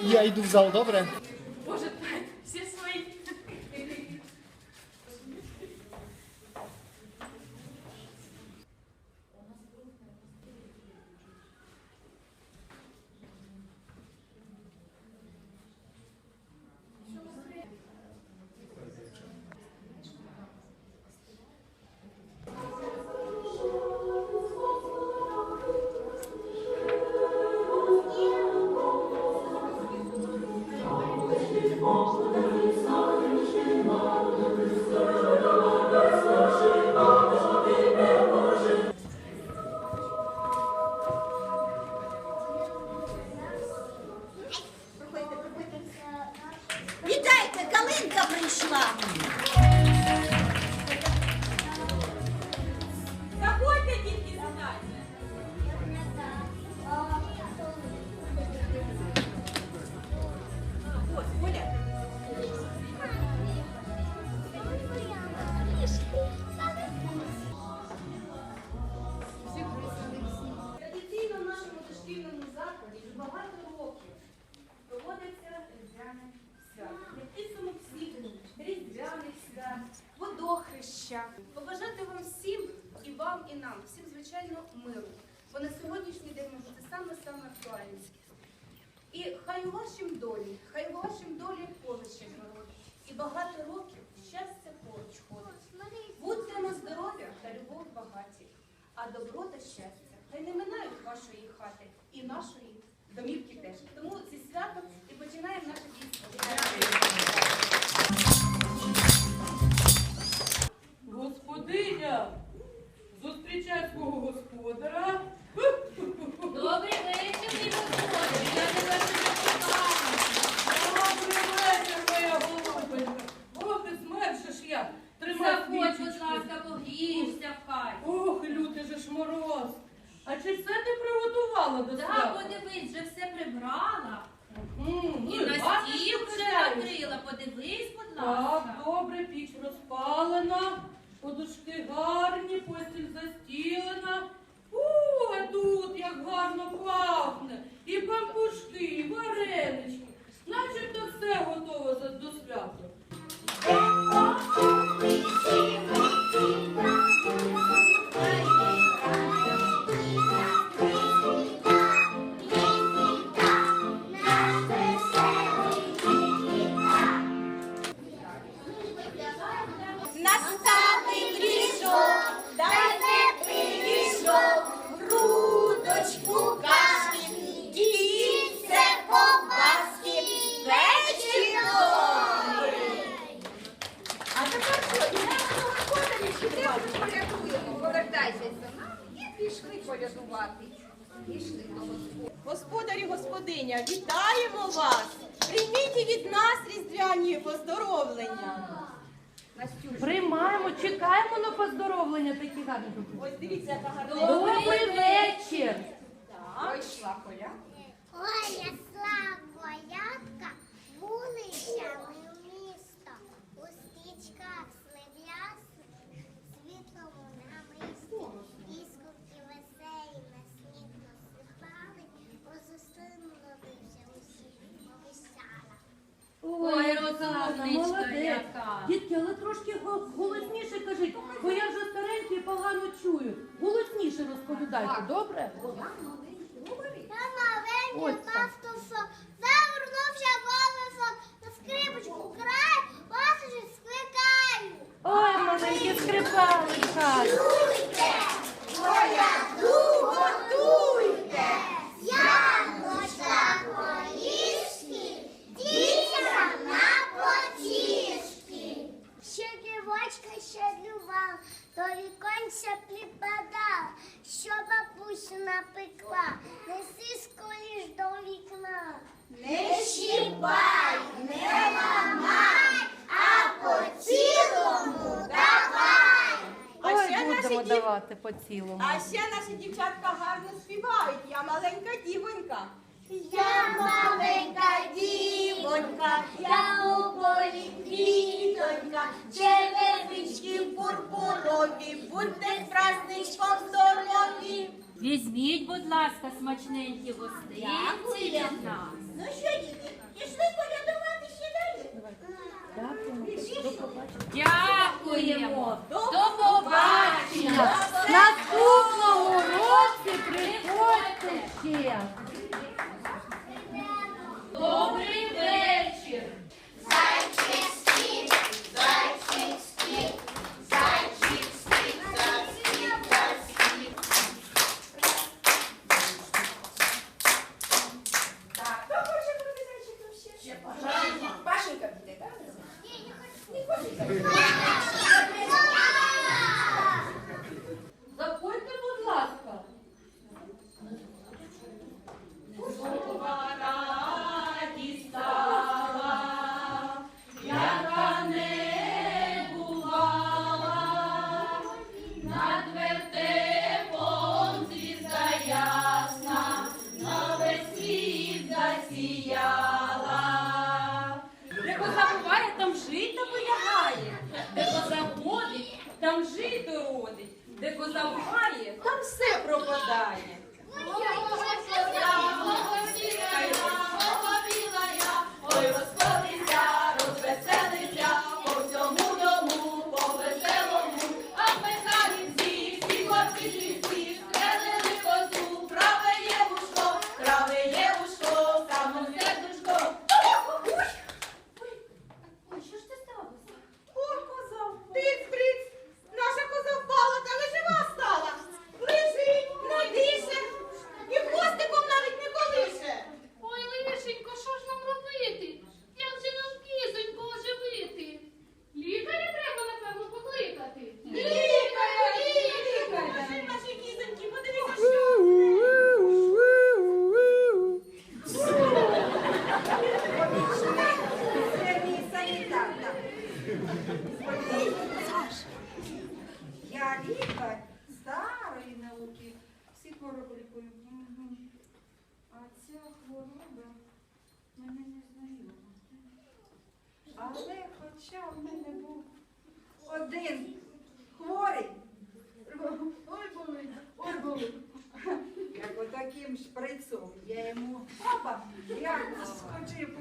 Я йду в зал, 啊 звичайно, миру. Бо на сьогоднішній день може це саме-саме актуальність. І хай у вашім долі, хай у вашім долі полище. І багато років щастя поруч ходить. Будьте на здоров'я та любов багаті, а добро та щастя хай не минають вашої хати і нашої домівки теж. Тому зі святом чи все ти приготувала до Так, свята? подивись, вже все прибрала. М, І ну, на бачиш, стіл вже включаєш. накрила. Подивись, будь Так, ласка. добре, піч розпалена, подушки гарні, постіль застілена. У, а тут як гарно пахне. І Наставив ріжок, дайте пиріжок, грудочку кашки, діться ковбаски, вечір добрий. А тепер що, де ми порятуємо? Повертайся за нами і пішли порятувати. Пішли до господи. Господарі, господиня, вітаємо вас! Прийміть і від нас різдвяні поздоровлення. Приймаємо, чекаємо на поздоровлення такі гарні. Ось дивіться, яка гарна. Добрий вечір! пройшла коля. Ой, трошки голосніше кажіть, бо я вже старенький і погано чую. Голосніше розповідайте, добре? Я маленький Ось завернувся колесо, на скрипочку грає, вас уже скликаю. Ой, маленькі скрипалика! Готуйте, коляду готуйте, яблучка горішки, дітям на потішки. Ще дівочка щедрувала, до віконця припадала, що бабуся напекла, неси скоріш до вікна. Не щіпай, не ламай, а по цілому давай. А Ой, ще наші будемо дів- давати по цілому. А ще наші дівчатка гарно співають. Я маленька дівонька. Я маленька дівонька, я у полі квітонька, черевички пурпурові, будьте з праздничком здорові. Візьміть, будь ласка, смачненькі гостинці від нас. Ну що, діти, пішли порядувати? Дякуємо. До побачення. Наступного році приходьте ще. Добрий вечір. Де коза буває, там все пропадає. Я лікар старої науки. Всі хвороби лікую. А ця хвороба мене не знайома. Але хоча в мене був один хворий. Ой, болить, ой, болить. Як отаким шприцом я йому опа, як скочив.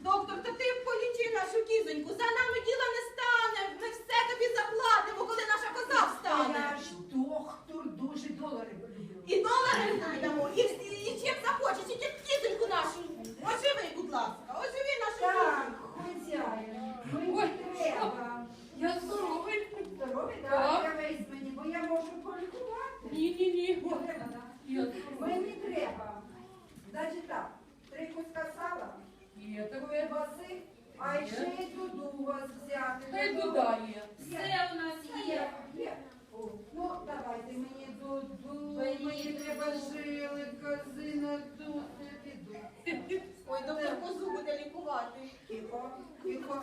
Доктор, та ти полічи нашу кізоньку, за нами діла не стане. Ми все тобі заплатимо, коли наша коза встане. Я ж доктор дуже долари люблю. І долари знайдемо, і, і, і чим захочеш, і тільки кізоньку нашу. Оживи, будь ласка, оживи нашу Так, хазяїн, мені треба. Я здоровий. Здоровий, Так. я весь мені, бо я можу полікувати. Ні, ні, ні. Мені треба. Значить так, три куска сала, Є таке. ковбаси, а ще й дуду у вас взяти. Та й додає. Все у нас є. Є, є. О, Ну, давайте мені дуду, мені треба жили, казина, дуду, піду. Ой, доктор козу буде лікувати. Тихо, тихо.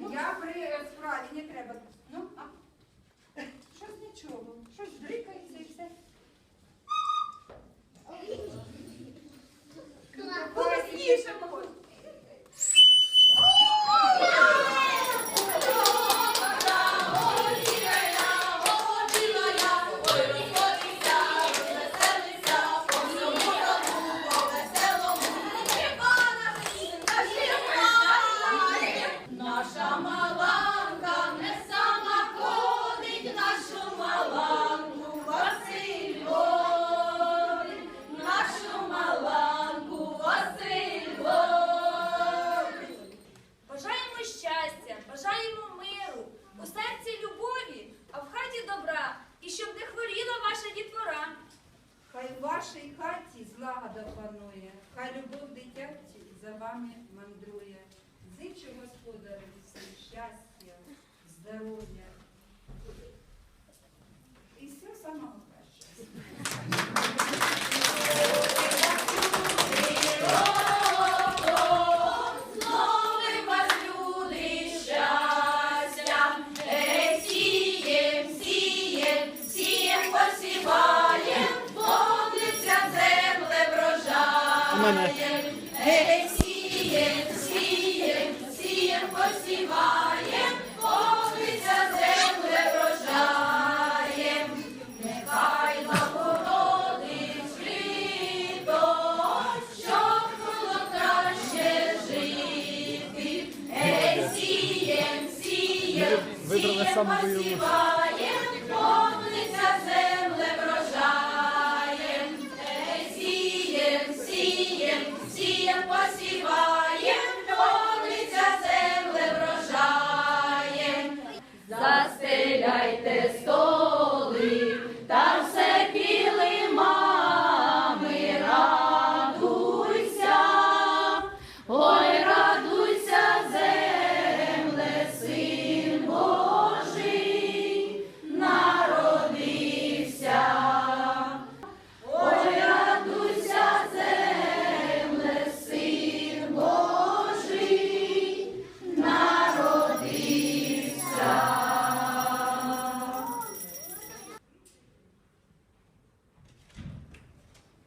Я при справі не треба. Ну, а щось нічого, щось дрикається і все. Вашій хаті злагода панує, хай любов дитячі за вами мандрує. Зичу господарю всім щастя, здоров'я вам было.